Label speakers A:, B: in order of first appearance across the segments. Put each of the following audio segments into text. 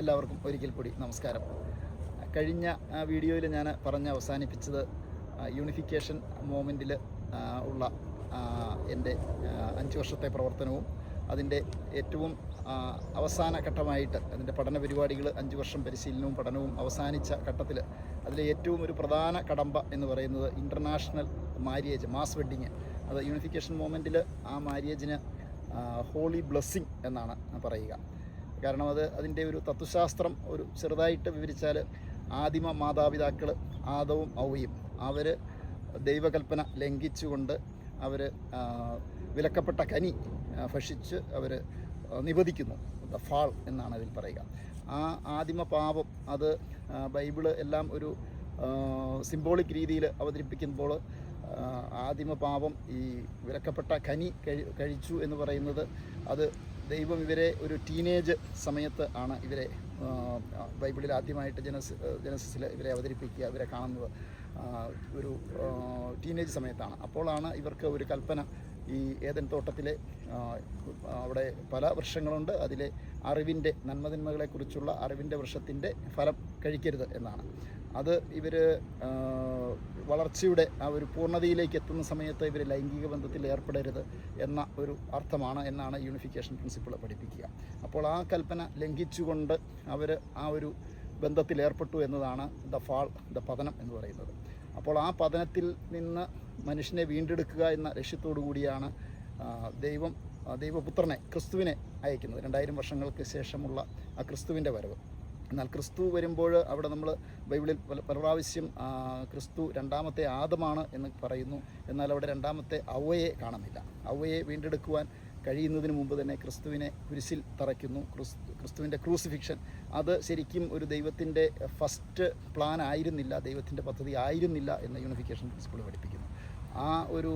A: എല്ലാവർക്കും ഒരിക്കൽ കൂടി നമസ്കാരം. കഴിഞ്ഞ വീഡിയോയിൽ ഞാൻ പറഞ്ഞ് അവസാനിപ്പിച്ചത് യൂണിഫിക്കേഷൻ മൂവ്മെന്റിൽ ഉള്ള എന്റെ അഞ്ച് വർഷത്തെ പ്രവർത്തനവും അതിന്റെ ഏറ്റവും അവസാന ഘട്ടമായിട്ട് അതിന്റെ പഠന പരിപാടികൾ അഞ്ച് വർഷം പരിശീലനവും പഠനവും അവസാനിച്ച ഘട്ടത്തിൽ അതിലെ ഏറ്റവും ഒരു പ്രധാന കടമ്പ എന്ന് പറയുന്നത് ഇന്റർനാഷണൽ മാര്യേജ് മാസ് വെഡ്ഡിങ് അത് യൂണിഫിക്കേഷൻ മൂമെന്റിൽ ആ മാരിയേജിന് ഹോളി ബ്ലെസ്സിങ് എന്നാണ് പറയുക. കാരണം അത് അതിന്റെ ഒരു തത്വശാസ്ത്രം ഒരു ചെറുതായിട്ട് വിവരിച്ചാൽ ആദിമ മാതാപിതാക്കൾ ആദവും ഔവയും അവർ ദൈവകൽപ്പന ലംഘിച്ചുകൊണ്ട് അവർ വിലക്കപ്പെട്ട കനി ഭക്ഷിച്ച് അവർ നിവദിക്കുന്നു. ദ ഫാൾ എന്നാണ് അതിൽ പറയുക. ആ ആദിമ പാപം അത് ബൈബിൾ എല്ലാം ഒരു സിംബോളിക് രീതിയിൽ അവതരിപ്പിക്കുമ്പോൾ ആദിമ പാപം ഈ വിലക്കപ്പെട്ട കനി കഴി കഴിച്ചു എന്ന് പറയുന്നത് അത് ദൈവം ഇവരെ ഒരു ടീനേജ് സമയത്ത് ആണ് ഇവരെ ബൈബിളിൽ ആദ്യമായിട്ട് ജനസ് ജനസസിൽ ഇവരെ അവതരിപ്പിക്കുക ഇവരെ കാണുന്നത്. ഒരു ടീനേജ് സമയത്താണ്. അപ്പോഴാണ് ഇവർക്ക് ഒരു കൽപ്പന ഈ ഏതൻ തോട്ടത്തിലെ അവിടെ പല വൃക്ഷങ്ങളുണ്ട്. അതിലെ അറിവിന്റെ നന്മതിന്മകളെക്കുറിച്ചുള്ള അറിവിന്റെ വൃക്ഷത്തിന്റെ ഫലം കഴിക്കരുത് എന്നാണ്. അത് ഇവർ വളർച്ചയുടെ ആ ഒരു പൂർണതയിലേക്ക് എത്തുന്ന സമയത്ത് ഇവർ ലൈംഗിക ബന്ധത്തിൽ ഏർപ്പെടരുത് എന്ന ഒരു അർത്ഥമാണ് എന്നാണ് യൂണിഫിക്കേഷൻ പ്രിൻസിപ്പിൾ പഠിപ്പിക്കുക. അപ്പോൾ ആ കൽപ്പന ലംഘിച്ചുകൊണ്ട് അവർ ആ ഒരു ബന്ധത്തിൽ ഏർപ്പെട്ടു എന്നതാണ് ദ ഫാൾ ദ പതനം എന്ന് പറയുന്നത്. അപ്പോൾ ആ പതനത്തിൽ നിന്ന് മനുഷ്യനെ വീണ്ടെടുക്കുക എന്ന ലക്ഷ്യത്തോടു കൂടിയാണ് ദൈവം ദൈവപുത്രനെ ക്രിസ്തുവിനെ അയക്കുന്നത്. രണ്ടായിരം വർഷങ്ങൾക്ക് ശേഷമുള്ള ആ ക്രിസ്തുവിന്റെ വരവ്. എന്നാൽ ക്രിസ്തു വരുമ്പോൾ അവിടെ നമ്മൾ ബൈബിളിൽ പല പ്രാവശ്യം ക്രിസ്തു രണ്ടാമത്തെ ആദമാണ് എന്ന് പറയുന്നു. എന്നാൽ അവിടെ രണ്ടാമത്തെ അവയെ കാണുന്നില്ല. അവയെ വീണ്ടെടുക്കുവാൻ കഴിയുന്നതിന് മുമ്പ് തന്നെ ക്രിസ്തുവിനെ കുരിശിൽ തറയ്ക്കുന്നു. ക്രിസ്തു ക്രിസ്തുവിന്റെ ക്രൂസിഫിക്ഷൻ. അത് ശരിക്കും ഒരു ദൈവത്തിന്റെ ഫസ്റ്റ് പ്ലാൻ ആയിരുന്നില്ല ദൈവത്തിന്റെ പദ്ധതി ആയിരുന്നില്ല എന്ന യൂണിഫിക്കേഷൻ പ്രിൻസിപ്പിൾ പഠിപ്പിക്കുന്നു. ആ ഒരു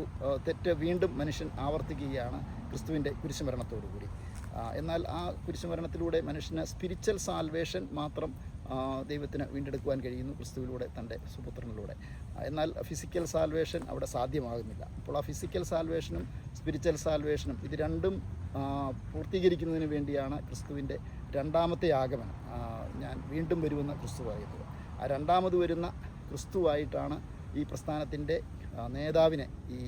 A: തെറ്റ് വീണ്ടും മനുഷ്യൻ ആവർത്തിക്കുകയാണ് ക്രിസ്തുവിന്റെ കുരിശുമരണത്തോടു കൂടി എന്നാൽ ആ കുരിശുമരണത്തിലൂടെ മനുഷ്യന് സ്പിരിച്വൽ സാൽവേഷൻ മാത്രം ദൈവത്തിന് വീണ്ടെടുക്കുവാൻ കഴിയുന്നു ക്രിസ്തുവിലൂടെ തന്റെ സുപുത്രനിലൂടെ. എന്നാൽ ഫിസിക്കൽ സാൽവേഷൻ അവിടെ സാധ്യമാകുന്നില്ല. അപ്പോൾ ആ ഫിസിക്കൽ സാൽവേഷനും സ്പിരിച്വൽ സാൽവേഷനും ഇത് രണ്ടും പൂർത്തീകരിക്കുന്നതിന് വേണ്ടിയാണ് ക്രിസ്തുവിന്റെ രണ്ടാമത്തെ ആഗമനം. ഞാൻ വീണ്ടും വരുമെന്ന് ക്രിസ്തു പറയുന്നത്. ആ രണ്ടാമത് വരുന്ന ക്രിസ്തുവായിട്ടാണ് ഈ പ്രസ്ഥാനത്തിന്റെ നേതാവിനെ ഈ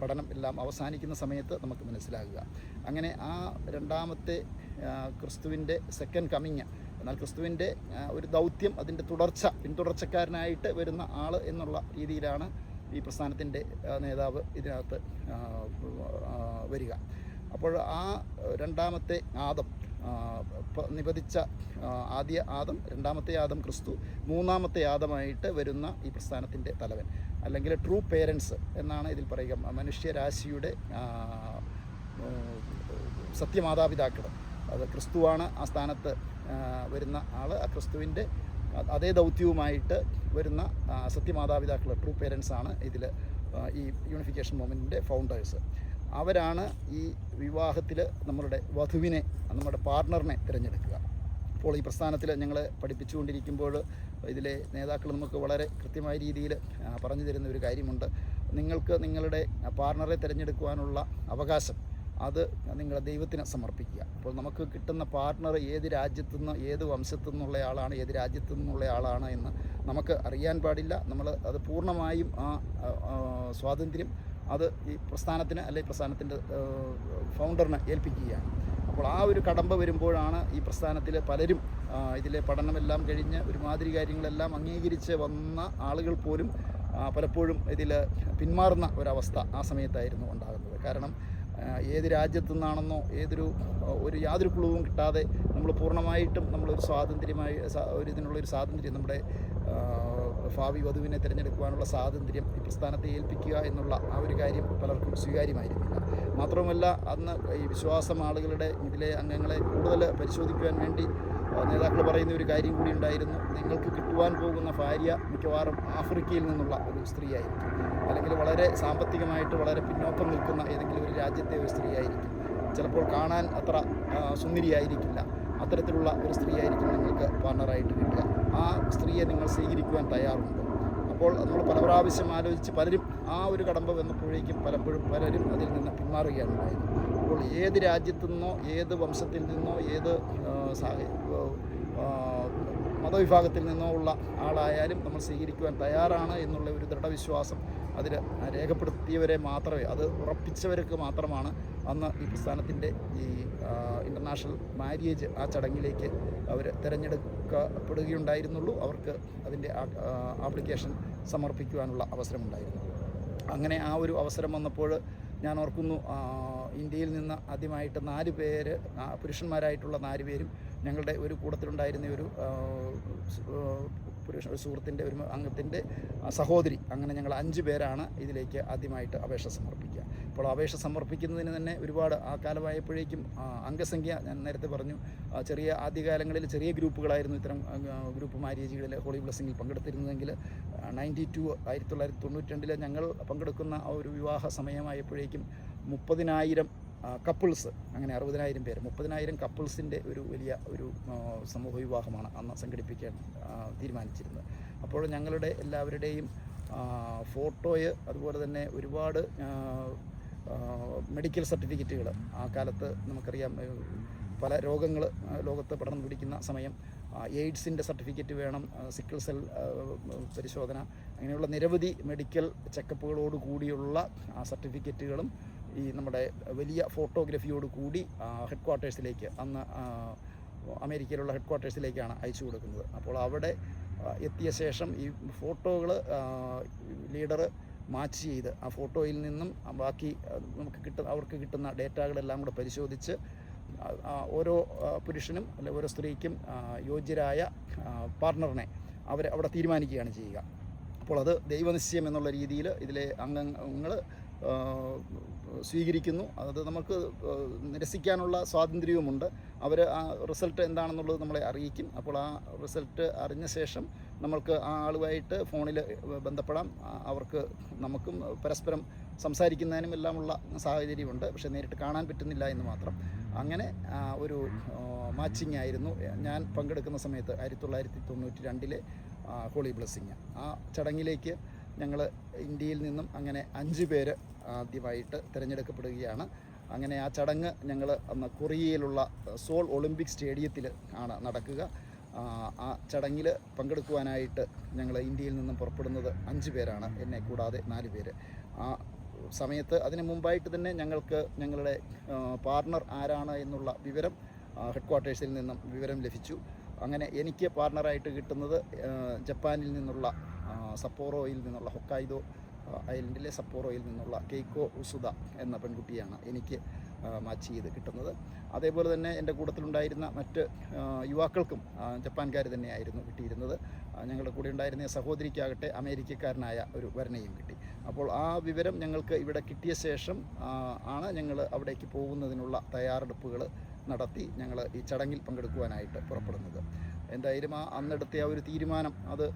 A: പഠനം എല്ലാം അവസാനിക്കുന്ന സമയത്ത് നമുക്ക് മനസ്സിലാകുക. അങ്ങനെ ആ രണ്ടാമത്തെ ക്രിസ്തുവിന്റെ സെക്കൻഡ് കമ്മിങ് എന്നാൽ ക്രിസ്തുവിന്റെ ഒരു ദൗത്യം അതിന്റെ തുടർച്ച പിന്തുടർച്ചക്കാരനായിട്ട് വരുന്ന ആൾ എന്നുള്ള രീതിയിലാണ് ഈ പ്രസ്ഥാനത്തിന്റെ നേതാവ് ഇതിനകത്ത് വരിക. അപ്പോൾ ആ രണ്ടാമത്തെ ആദം നിപതിച്ച ആദ്യ ആദം രണ്ടാമത്തെ ആദം ക്രിസ്തു മൂന്നാമത്തെ ആദമായിട്ട് വരുന്ന ഈ പ്രസ്ഥാനത്തിന്റെ തലവൻ. അല്ലെങ്കിൽ ട്രൂ പേരൻസ് എന്നാണ് ഇതിൽ പറയുക. മനുഷ്യരാശിയുടെ സത്യമാതാപിതാക്കൾ. അത് ക്രിസ്തുവാണ് ആ സ്ഥാനത്ത് വരുന്ന ആൾ ആ ക്രിസ്തുവിന്റെ അതേ ദൗത്യവുമായിട്ട് വരുന്ന സത്യമാതാപിതാക്കൾ ട്രൂ പേരൻസാണ് ഇതിൽ ഈ യൂണിഫിക്കേഷൻ മൂവ്മെന്റിന്റെ ഫൗണ്ടേഴ്സ് അവരാണ് ഈ വിവാഹത്തിൽ നമ്മളുടെ വധുവിനെ നമ്മുടെ പാർട്ണറിനെ തിരഞ്ഞെടുക്കുക. അപ്പോൾ ഈ പ്രസ്ഥാനത്തിൽ ഞങ്ങൾ പഠിപ്പിച്ചുകൊണ്ടിരിക്കുമ്പോൾ ഇതിലെ നേതാക്കൾ നമുക്ക് വളരെ കൃത്യമായ രീതിയിൽ പറഞ്ഞു തരുന്ന ഒരു കാര്യമുണ്ട്. നിങ്ങൾക്ക് നിങ്ങളുടെ പാർട്ണറെ തിരഞ്ഞെടുക്കുവാനുള്ള അവകാശം അത് നിങ്ങളുടെ ദൈവത്തിന് സമർപ്പിക്കുക. അപ്പോൾ നമുക്ക് കിട്ടുന്ന പാർട്ണർ ഏത് രാജ്യത്തു നിന്ന് ഏത് വംശത്തു നിന്നുള്ള ആളാണ് ഏത് രാജ്യത്തു നിന്നുള്ള ആളാണ് എന്ന് നമുക്ക് അറിയാൻ പാടില്ല. നമ്മൾ അത് പൂർണമായും ആ, സ്വാതന്ത്ര്യം അത് ഈ പ്രസ്ഥാനത്തിന് അല്ലെ പ്രസ്ഥാനത്തിന്റെ ഫൗണ്ടറിനെ ഏൽപ്പിക്കുകയാണ്. അപ്പോൾ ആ ഒരു കടമ്പ വരുമ്പോഴാണ് ഈ പ്രസ്ഥാനത്തിൽ പലരും ഇതിലെ പഠനമെല്ലാം കഴിഞ്ഞ് ഒരുമാതിരി കാര്യങ്ങളെല്ലാം അംഗീകരിച്ച് വന്ന ആളുകൾ പോലും പലപ്പോഴും ഇതിൽ പിന്മാറുന്ന ഒരവസ്ഥ ആ സമയത്തായിരുന്നു ഉണ്ടാകുന്നത്. കാരണം ഏത് രാജ്യത്തു നിന്നാണെന്നോ ഏതൊരു ഒരു യാതൊരു കുളവും കിട്ടാതെ നമ്മൾ പൂർണമായിട്ടും നമ്മളൊരു സ്വാതന്ത്ര്യമായി ഒരു ഇതിനുള്ളൊരു സ്വാതന്ത്ര്യം നമ്മുടെ ഭാവി വധുവിനെ തിരഞ്ഞെടുക്കുവാനുള്ള സ്വാതന്ത്ര്യം ഈ പ്രസ്ഥാനത്തെ ഏൽപ്പിക്കുക എന്നുള്ള ആ ഒരു കാര്യം പലർക്കും സ്വീകാര്യമായിരുന്നില്ല. മാത്രമല്ല അന്ന് ഈ വിശ്വാസം ആളുകളുടെ ഇതിലെ അംഗങ്ങളെ കൂടുതൽ പരിശോധിക്കുവാൻ വേണ്ടി നേതാക്കൾ പറയുന്ന ഒരു കാര്യം കൂടി ഉണ്ടായിരുന്നു. നിങ്ങൾക്ക് കിട്ടുവാൻ പോകുന്ന ഭാര്യ മിക്കവാറും ആഫ്രിക്കയിൽ നിന്നുള്ള ഒരു സ്ത്രീയായിരിക്കും. അല്ലെങ്കിൽ വളരെ സാമ്പത്തികമായിട്ട് വളരെ പിന്നോക്കം നിൽക്കുന്ന ഏതെങ്കിലും ഒരു രാജ്യത്തെ ഒരു സ്ത്രീയായിരിക്കും. ചിലപ്പോൾ കാണാൻ അത്ര സുന്ദരിയായിരിക്കില്ല. അത്തരത്തിലുള്ള ഒരു സ്ത്രീയായിരിക്കും നിങ്ങൾക്ക് പാർട്ണറായിട്ട് കിട്ടുക. ആ സ്ത്രീയെ നിങ്ങൾ സ്വീകരിക്കുവാൻ തയ്യാറുണ്ട്. അപ്പോൾ നമ്മൾ പല പ്രാവശ്യം ആലോചിച്ച് പലരും ആ ഒരു കടമ്പ വന്നപ്പോഴേക്കും പലപ്പോഴും പലരും അതിൽ നിന്ന് പിന്മാറുകയാണ് ഉണ്ടായത് അപ്പോൾ ഏത് രാജ്യത്തു നിന്നോ ഏത് വംശത്തിൽ നിന്നോ ഏത് മതവിഭാഗത്തിൽ നിന്നോ ഉള്ള ആളായാലും നമ്മൾ സ്വീകരിക്കുവാൻ തയ്യാറാണ് എന്നുള്ള ഒരു ദൃഢവിശ്വാസം അതിൽ രേഖപ്പെടുത്തിയവരെ മാത്രമേ അത് ഉറപ്പിച്ചവർക്ക് മാത്രമാണ് അന്ന് ഈ പ്രസ്ഥാനത്തിന്റെ ഈ ഇന്റർനാഷണൽ മാര്യേജ് ആ ചടങ്ങിലേക്ക് അവർ തിരഞ്ഞെടുക്കപ്പെടുകയുണ്ടായിരുന്നുള്ളൂ. അവർക്ക് അതിന്റെ ആപ്ലിക്കേഷൻ സമർപ്പിക്കുവാനുള്ള അവസരമുണ്ടായിരുന്നു. അങ്ങനെ ആ ഒരു അവസരം വന്നപ്പോൾ ഞാൻ ഓർക്കുന്നു ഇന്ത്യയിൽ നിന്ന് ആദ്യമായിട്ട് നാല് പേര് പുരുഷന്മാരായിട്ടുള്ള നാല് പേരും ഞങ്ങളുടെ ഒരു കൂട്ടത്തിലുണ്ടായിരുന്ന ഒരു പുരുഷ ഒരു സുഹൃത്തിന്റെ ഒരു അംഗത്തിന്റെ സഹോദരി. അങ്ങനെ ഞങ്ങൾ അഞ്ച് പേരാണ് ഇതിലേക്ക് ആദ്യമായിട്ട് അപേക്ഷ സമർപ്പിക്കുക. അപ്പോൾ അപേക്ഷ സമർപ്പിക്കുന്നതിന് തന്നെ ഒരുപാട് ആ കാലമായപ്പോഴേക്കും അംഗസംഖ്യ ഞാൻ നേരത്തെ പറഞ്ഞു. ചെറിയ ആദ്യകാലങ്ങളിൽ ചെറിയ ഗ്രൂപ്പുകളായിരുന്നു ഇത്തരം ഗ്രൂപ്പ് മാര്യേജുകളിൽ ഹോളി ബ്ലസ്സിങ്ങിൽ പങ്കെടുത്തിരുന്നതെങ്കിൽ നയന്റി ടു ആയിരത്തി തൊള്ളായിരത്തി തൊണ്ണൂറ്റി രണ്ടിൽ ഞങ്ങൾ പങ്കെടുക്കുന്ന ആ ഒരു വിവാഹ സമയമായപ്പോഴേക്കും മുപ്പതിനായിരം കപ്പിൾസ്. അങ്ങനെ അറുപതിനായിരം പേര്. മുപ്പതിനായിരം കപ്പിൾസിന്റെ ഒരു വലിയ ഒരു സമൂഹ വിവാഹമാണ് അന്ന് സംഘടിപ്പിക്കാൻ തീരുമാനിച്ചിരുന്നത്. അപ്പോൾ ഞങ്ങളുടെ എല്ലാവരുടെയും ഫോട്ടോയ് അതുപോലെ തന്നെ ഒരുപാട് മെഡിക്കൽ സർട്ടിഫിക്കറ്റുകൾ. ആ കാലത്ത് നമുക്കറിയാം പല രോഗങ്ങൾ ലോകത്ത് പടർന്നു പിടിക്കുന്ന സമയം എയ്ഡ്സിന്റെ സർട്ടിഫിക്കറ്റ് വേണം സിക്കിൾ സെൽ പരിശോധന അങ്ങനെയുള്ള നിരവധി മെഡിക്കൽ ചെക്കപ്പുകളോട് കൂടിയുള്ള സർട്ടിഫിക്കറ്റുകളും ഈ നമ്മുടെ വലിയ ഫോട്ടോഗ്രഫിയോട് കൂടി ഹെഡ് ക്വാർട്ടേഴ്സിലേക്ക് അന്ന് അമേരിക്കയിലുള്ള ഹെഡ് ക്വാർട്ടേഴ്സിലേക്കാണ് അയച്ചു കൊടുക്കുന്നത്. അപ്പോൾ അവിടെ എത്തിയ ശേഷം ഈ ഫോട്ടോകൾ ലീഡർ മാച്ച് ചെയ്ത് ആ ഫോട്ടോയിൽ നിന്നും ബാക്കി നമുക്ക് കിട്ടുന്ന അവർക്ക് കിട്ടുന്ന ഡേറ്റകളെല്ലാം കൂടെ പരിശോധിച്ച് ഓരോ പുരുഷനും അല്ലെ ഓരോ സ്ത്രീക്കും യോജ്യരായ പാർട്ണറിനെ അവർ അവിടെ തീരുമാനിക്കുകയാണ് ചെയ്യുക. അപ്പോൾ അത് ദൈവനിശ്ചയം എന്നുള്ള രീതിയിൽ ഇതിലെ അംഗങ്ങൾ സ്വീകരിക്കുന്നു. അത് നമുക്ക് നിരസിക്കാനുള്ള സ്വാതന്ത്ര്യവുമുണ്ട്. അവർ ആ റിസൾട്ട് എന്താണെന്നുള്ളത് നമ്മളെ അറിയിക്കും. അപ്പോൾ ആ റിസൾട്ട് അറിഞ്ഞ ശേഷം നമ്മൾക്ക് ആ ആളുമായിട്ട് ഫോണിൽ ബന്ധപ്പെടാം. അവർക്ക് നമുക്കും പരസ്പരം സംസാരിക്കുന്നതിനും എല്ലാമുള്ള സാഹചര്യമുണ്ട്. പക്ഷേ നേരിട്ട് കാണാൻ പറ്റുന്നില്ല എന്ന് മാത്രം. അങ്ങനെ ഒരു മാച്ചിങ് ആയിരുന്നു. ഞാൻ പങ്കെടുക്കുന്ന സമയത്ത് ആയിരത്തി തൊള്ളായിരത്തി തൊണ്ണൂറ്റി രണ്ടിലെ ഹോളി ബ്ലെസ്സിങ്. ആ ചടങ്ങിലേക്ക് ഞങ്ങൾ ഇന്ത്യയിൽ നിന്നും അങ്ങനെ അഞ്ച് പേര് ആദ്യമായിട്ട് തിരഞ്ഞെടുക്കപ്പെടുകയാണ്. അങ്ങനെ ആ ചടങ്ങ് ഞങ്ങൾ അന്ന് കൊറിയയിലുള്ള സോൾ ഒളിമ്പിക് സ്റ്റേഡിയത്തിൽ ആണ് നടക്കുക. ആ, ചടങ്ങിൽ പങ്കെടുക്കുവാനായിട്ട് ഞങ്ങൾ ഇന്ത്യയിൽ നിന്നും പുറപ്പെടുന്നത് അഞ്ച് പേരാണ്. എന്നെ കൂടാതെ നാല് പേര്. ആ സമയത്ത് അതിന് മുമ്പായിട്ട് തന്നെ ഞങ്ങൾക്ക് ഞങ്ങളുടെ പാർട്ണർ ആരാണ് എന്നുള്ള വിവരം ഹെഡ് ക്വാർട്ടേഴ്സിൽ നിന്നും വിവരം ലഭിച്ചു. അങ്ങനെ എനിക്ക് പാർട്ണറായിട്ട് കിട്ടുന്നത് ജപ്പാനിൽ നിന്നുള്ള സപ്പോറോയിൽ നിന്നുള്ള ഹൊക്കായിദോ ഐലൻഡിലെ സപ്പോറോയിൽ നിന്നുള്ള കെയ്ക്കോ ഉസുദ എന്ന പെൺകുട്ടിയാണ് എനിക്ക് മാച്ച് ചെയ്ത് കിട്ടുന്നത്. അതേപോലെ തന്നെ എന്റെ കൂട്ടത്തിലുണ്ടായിരുന്ന മറ്റ് യുവാക്കൾക്കും ജപ്പാൻകാർ തന്നെയായിരുന്നു കിട്ടിയിരുന്നത്. ഞങ്ങളുടെ കൂടെ ഉണ്ടായിരുന്ന സഹോദരിക്കാകട്ടെ അമേരിക്കക്കാരനായ ഒരു വരനെയും കിട്ടി. അപ്പോൾ ആ വിവരം ഞങ്ങൾക്ക് ഇവിടെ കിട്ടിയ ശേഷം ആണ് ഞങ്ങൾ അവിടേക്ക് പോകുന്നതിനുള്ള തയ്യാറെടുപ്പുകൾ നടത്തി ഞങ്ങൾ ഈ ചടങ്ങിൽ പങ്കെടുക്കുവാനായിട്ട് പുറപ്പെടുന്നത്. എന്തായാലും ആ അന്നെടുത്ത ആ ഒരു തീരുമാനം അത്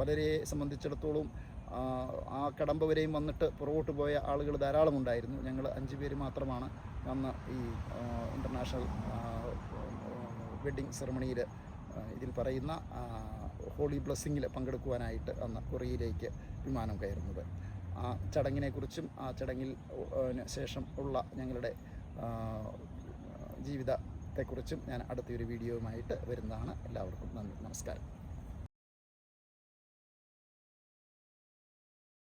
A: പലരെ സംബന്ധിച്ചിടത്തോളം ആ, കടമ്പ വരെയും വന്നിട്ട് പുറകോട്ട് പോയ ആളുകൾ ധാരാളം ഉണ്ടായിരുന്നു. ഞങ്ങൾ അഞ്ച് പേര് മാത്രമാണ് അന്ന് ഈ ഇന്റർനാഷണൽ വെഡ്ഡിങ് സെറമണിയിൽ ഇതിൽ പറയുന്ന ഹോളി ബ്ലെസ്സിങ്ങിൽ പങ്കെടുക്കുവാനായിട്ട് അന്ന് കൊറിയയിലേക്ക് വിമാനം കയറുന്നത്. ആ ചടങ്ങിനെക്കുറിച്ചും ആ ചടങ്ങിൽ ശേഷം ഉള്ള ഞങ്ങളുടെ ജീവിതത്തെക്കുറിച്ചും ഞാൻ അടുത്തൊരു വീഡിയോയുമായിട്ട് വരുന്നതാണ്. എല്ലാവർക്കും നന്ദി. നമസ്കാരം.